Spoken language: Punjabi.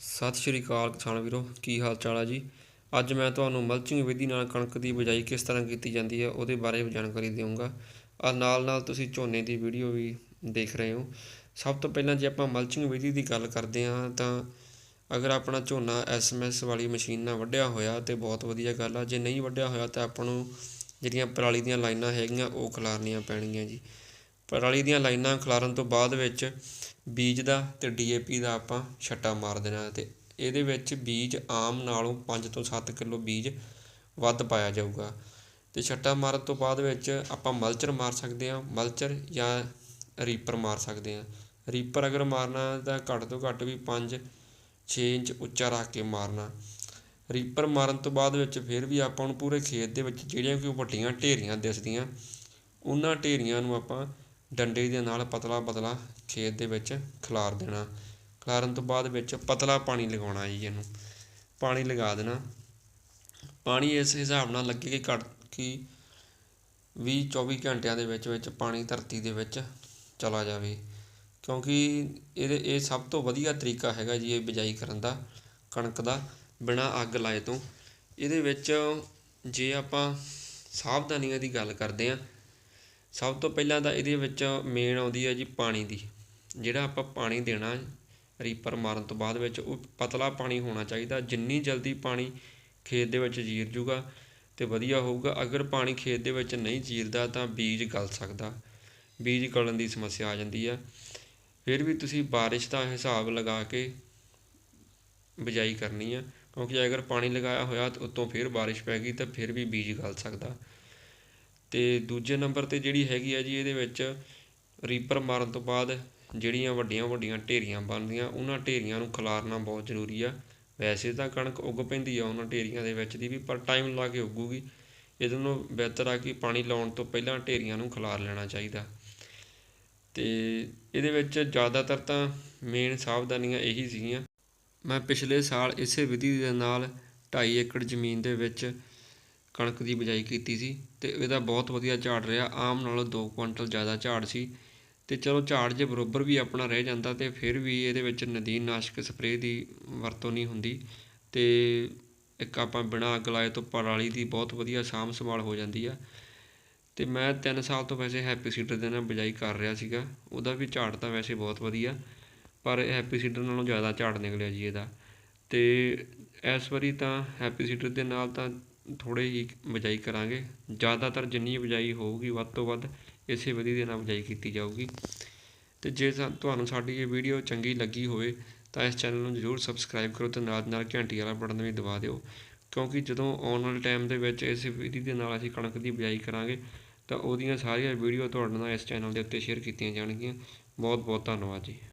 ਸਤਿ ਸ਼੍ਰੀ ਅਕਾਲ ਕਿਸਾਨ ਵੀਰੋ, ਕੀ ਹਾਲ ਚਾਲ ਆ ਜੀ? ਅੱਜ ਮੈਂ ਤੁਹਾਨੂੰ ਮਲਚਿੰਗ ਵਿਧੀ ਨਾਲ ਕਣਕ ਦੀ ਬਿਜਾਈ ਕਿਸ ਤਰ੍ਹਾਂ ਕੀਤੀ ਜਾਂਦੀ ਹੈ ਉਹਦੇ ਬਾਰੇ ਜਾਣਕਾਰੀ ਦੇਵਾਂਗਾ। ਆ ਨਾਲ ਨਾਲ ਤੁਸੀਂ ਝੋਨੇ ਦੀ ਵੀਡੀਓ ਵੀ ਦੇਖ ਰਹੇ ਹੋ। ਸਭ ਤੋਂ ਪਹਿਲਾਂ ਜੇ ਆਪਾਂ ਮਲਚਿੰਗ ਵਿਧੀ ਦੀ ਗੱਲ ਕਰਦੇ ਹਾਂ ਤਾਂ ਅਗਰ ਆਪਣਾ ਝੋਨਾ ਐਸਐਮਐਸ ਵਾਲੀ ਮਸ਼ੀਨ ਨਾਲ ਵੱਢਿਆ ਹੋਇਆ ਤੇ ਬਹੁਤ ਵਧੀਆ ਗੱਲ ਆ। ਜੇ ਨਹੀਂ ਵੱਢਿਆ ਹੋਇਆ ਤਾਂ ਆਪਾਂ ਨੂੰ ਜਿਹੜੀਆਂ ਪਰਾਲੀ ਦੀਆਂ ਲਾਈਨਾਂ ਹੈਗੀਆਂ ਉਹ ਖਿਲਾਰਨੀਆਂ ਪੈਣਗੀਆਂ ਜੀ। ਪਰਾਲੀ ਦੀਆਂ ਲਾਈਨਾਂ ਖਿਲਾਰਨ ਤੋਂ ਬਾਅਦ ਵਿੱਚ ਬੀਜ ਦਾ ਤੇ ਡੀਏਪੀ ਦਾ ਆਪਾਂ ਛੱਟਾ ਮਾਰ ਦੇਣਾ ਅਤੇ ਇਹਦੇ ਵਿੱਚ ਬੀਜ ਆਮ ਨਾਲੋਂ 5 ਤੋਂ 7 ਕਿਲੋ ਬੀਜ ਵੱਧ ਪਾਇਆ ਜਾਊਗਾ। ਅਤੇ ਛੱਟਾ ਮਾਰਨ ਤੋਂ ਬਾਅਦ ਵਿੱਚ ਆਪਾਂ ਮਲਚਰ ਮਾਰ ਸਕਦੇ ਹਾਂ, ਮਲਚਰ ਜਾਂ ਰੀਪਰ ਮਾਰ ਸਕਦੇ ਹਾਂ। ਰੀਪਰ ਅਗਰ ਮਾਰਨਾ ਤਾਂ ਘੱਟ ਤੋਂ ਘੱਟ ਵੀ 5 6 ਇੰਚ ਉੱਚਾ ਰੱਖ ਕੇ ਮਾਰਨਾ। ਰੀਪਰ ਮਾਰਨ ਤੋਂ ਬਾਅਦ ਵਿੱਚ ਫਿਰ ਵੀ ਆਪਾਂ ਨੂੰ ਪੂਰੇ ਖੇਤ ਦੇ ਵਿੱਚ ਜਿਹੜੀਆਂ ਕੋਈ ਵੱਡੀਆਂ ਢੇਰੀਆਂ ਦਿਸਦੀਆਂ, ਉਹਨਾਂ ਢੇਰੀਆਂ ਨੂੰ ਆਪਾਂ ਡੰਡੇ ਦੇ ਨਾਲ ਪਤਲਾ ਪਤਲਾ ਖੇਤ ਦੇ ਵਿੱਚ ਖਿਲਾਰ ਦੇਣਾ। ਖਿਲਾਰਨ ਤੋਂ ਬਾਅਦ ਵਿੱਚ ਪਤਲਾ ਪਾਣੀ ਲਗਾਉਣਾ ਜੀ ਇਹਨੂੰ। ਪਾਣੀ ਲਗਾ ਦੇਣਾ। ਪਾਣੀ ਇਸ ਹਿਸਾਬ ਨਾਲ ਲੱਗੇ ਕਿ ਘੱਟ ਕਿ 20 24 ਘੰਟਿਆਂ ਦੇ ਵਿੱਚ ਵਿੱਚ ਪਾਣੀ ਧਰਤੀ ਦੇ ਵਿੱਚ ਚਲਾ ਜਾਵੇ। ਕਿਉਂਕਿ ਇਹਦੇ ਇਹ ਸਭ ਤੋਂ ਵਧੀਆ ਤਰੀਕਾ ਹੈਗਾ ਜੀ ਇਹ ਬਿਜਾਈ ਕਰਨ ਦਾ, ਕਣਕ ਦਾ, ਬਿਨਾਂ ਅੱਗ ਲਾਏ ਤੋਂ। ਇਹਦੇ ਵਿੱਚ ਜੇ ਆਪਾਂ ਸਾਵਧਾਨੀਆਂ ਦੀ ਗੱਲ ਕਰਦੇ ਹਾਂ ਸਭ ਤੋਂ ਪਹਿਲਾਂ ਤਾਂ ਇਹਦੇ ਵਿੱਚ ਮੇਨ ਆਉਂਦੀ ਹੈ ਜੀ ਪਾਣੀ ਦੀ, ਜਿਹੜਾ ਆਪਾਂ ਪਾਣੀ ਦੇਣਾ ਰੀਪਰ ਮਾਰਨ ਤੋਂ ਬਾਅਦ ਵਿੱਚ, ਉਹ ਪਤਲਾ ਪਾਣੀ ਹੋਣਾ ਚਾਹੀਦਾ, ਜਿੰਨੀ ਜਲਦੀ ਪਾਣੀ ਖੇਤ ਦੇ ਵਿੱਚ ਜੀਰ ਜੂਗਾ ਤੇ ਵਧੀਆ ਹੋਊਗਾ। ਅਗਰ ਪਾਣੀ ਖੇਤ ਦੇ ਵਿੱਚ ਨਹੀਂ ਜੀਰਦਾ ਤਾਂ ਬੀਜ ਗਲ ਸਕਦਾ, ਬੀਜ ਗਲਣ ਦੀ ਸਮੱਸਿਆ ਆ ਜਾਂਦੀ ਆ। ਫਿਰ ਵੀ ਤੁਸੀਂ ਬਾਰਿਸ਼ ਦਾ ਹਿਸਾਬ ਲਗਾ ਕੇ ਬਿਜਾਈ ਕਰਨੀ ਆ, ਕਿਉਂਕਿ ਅਗਰ ਪਾਣੀ ਲਗਾਇਆ ਹੋਇਆ ਤਾਂ ਉੱਤੋਂ ਫਿਰ ਬਾਰਿਸ਼ ਪੈ ਗਈ ਤਾਂ ਫਿਰ ਵੀ ਬੀਜ ਗਲ ਸਕਦਾ। ਅਤੇ ਦੂਜੇ ਨੰਬਰ 'ਤੇ ਜਿਹੜੀ ਹੈਗੀ ਆ ਜੀ ਇਹਦੇ ਵਿੱਚ ਰੀਪਰ ਮਾਰਨ ਤੋਂ ਬਾਅਦ ਜਿਹੜੀਆਂ ਵੱਡੀਆਂ ਵੱਡੀਆਂ ਢੇਰੀਆਂ ਬਣਦੀਆਂ, ਉਹਨਾਂ ਢੇਰੀਆਂ ਨੂੰ ਖਿਲਾਰਨਾ ਬਹੁਤ ਜ਼ਰੂਰੀ ਆ। ਵੈਸੇ ਤਾਂ ਕਣਕ ਉੱਗ ਪੈਂਦੀ ਆ ਉਹਨਾਂ ਢੇਰੀਆਂ ਦੇ ਵਿੱਚ ਦੀ ਵੀ, ਪਰ ਟਾਈਮ ਲਾ ਕੇ ਉੱਗੂਗੀ। ਇਹਦੇ ਨੂੰ ਬਿਹਤਰ ਆ ਕਿ ਪਾਣੀ ਲਾਉਣ ਤੋਂ ਪਹਿਲਾਂ ਢੇਰੀਆਂ ਨੂੰ ਖਿਲਾਰ ਲੈਣਾ ਚਾਹੀਦਾ। ਅਤੇ ਇਹਦੇ ਵਿੱਚ ਜ਼ਿਆਦਾਤਰ ਤਾਂ ਮੇਨ ਸਾਵਧਾਨੀਆਂ ਇਹੀ ਸੀਗੀਆਂ। ਮੈਂ ਪਿਛਲੇ ਸਾਲ ਇਸੇ ਵਿਧੀ ਦੇ ਨਾਲ ਢਾਈ ਏਕੜ ਜ਼ਮੀਨ ਦੇ ਵਿੱਚ ਕਣਕ ਦੀ ਬਿਜਾਈ ਕੀਤੀ ਸੀ ਅਤੇ ਇਹਦਾ ਬਹੁਤ ਵਧੀਆ ਝਾੜ ਰਿਹਾ, ਆਮ ਨਾਲੋਂ ਦੋ ਕੁਇੰਟਲ ਜ਼ਿਆਦਾ ਝਾੜ ਸੀ। ਅਤੇ ਚਲੋ ਝਾੜ ਜੇ ਬਰੋਬਰ ਵੀ ਆਪਣਾ ਰਹਿ ਜਾਂਦਾ ਤਾਂ ਫਿਰ ਵੀ ਇਹਦੇ ਵਿੱਚ ਨਦੀਨ ਨਾਸ਼ਕ ਸਪਰੇਅ ਦੀ ਵਰਤੋਂ ਨਹੀਂ ਹੁੰਦੀ ਅਤੇ ਇੱਕ ਆਪਾਂ ਬਿਨਾਂ ਅੱਗ ਲਾਏ ਤੋਂ ਪਰਾਲੀ ਦੀ ਬਹੁਤ ਵਧੀਆ ਸਾਂਭ ਸੰਭਾਲ ਹੋ ਜਾਂਦੀ ਆ। ਅਤੇ ਮੈਂ ਤਿੰਨ ਸਾਲ ਤੋਂ ਵੈਸੇ ਹੈਪੀ ਸੀਡਰ ਦੇ ਨਾਲ ਬਿਜਾਈ ਕਰ ਰਿਹਾ ਸੀਗਾ, ਉਹਦਾ ਵੀ ਝਾੜ ਤਾਂ ਵੈਸੇ ਬਹੁਤ ਵਧੀਆ, ਪਰ ਹੈਪੀ ਸੀਡਰ ਨਾਲੋਂ ਜ਼ਿਆਦਾ ਝਾੜ ਨਿਕਲਿਆ ਜੀ ਇਹਦਾ। ਅਤੇ ਇਸ ਵਾਰੀ ਤਾਂ ਹੈਪੀ ਸੀਡਰ ਦੇ ਨਾਲ ਤਾਂ ਥੋੜ੍ਹੇ ਹੀ ਬਿਜਾਈ ਕਰਾਂਗੇ। ਜ਼ਿਆਦਾਤਰ ਜਿੰਨੀ ਬਿਜਾਈ ਹੋਊਗੀ, ਵੱਧ ਤੋਂ ਵੱਧ ਇਸੇ ਵਿਧੀ ਦੇ ਨਾਲ ਬਿਜਾਈ ਕੀਤੀ ਜਾਊਗੀ। ਅਤੇ ਜੇ ਸਾ- ਤੁਹਾਨੂੰ ਸਾਡੀ ਇਹ ਵੀਡੀਓ ਚੰਗੀ ਲੱਗੀ ਹੋਵੇ, ਤਾਂ ਇਸ ਚੈਨਲ ਨੂੰ ਜ਼ਰੂਰ ਸਬਸਕ੍ਰਾਈਬ ਕਰੋ ਅਤੇ ਨਾਲ ਦੀ ਨਾਲ ਘੰਟੀ ਵਾਲਾ ਬਟਨ ਵੀ ਦਬਾ ਦਿਓ। ਕਿਉਂਕਿ ਜਦੋਂ ਆਉਣ ਵਾਲੇ ਟਾਈਮ ਦੇ ਵਿੱਚ ਇਸ ਵਿਧੀ ਦੇ ਨਾਲ ਅਸੀਂ ਕਣਕ ਦੀ ਬਿਜਾਈ ਕਰਾਂਗੇ, ਤਾਂ ਉਹਦੀਆਂ ਸਾਰੀਆਂ ਵੀਡੀਓ ਤੁਹਾਡੇ ਨਾਲ ਇਸ ਚੈਨਲ ਦੇ ਉੱਤੇ ਸ਼ੇਅਰ ਕੀਤੀਆਂ ਜਾਣਗੀਆਂ। ਬਹੁਤ ਬਹੁਤ ਧੰਨਵਾਦ ਜੀ।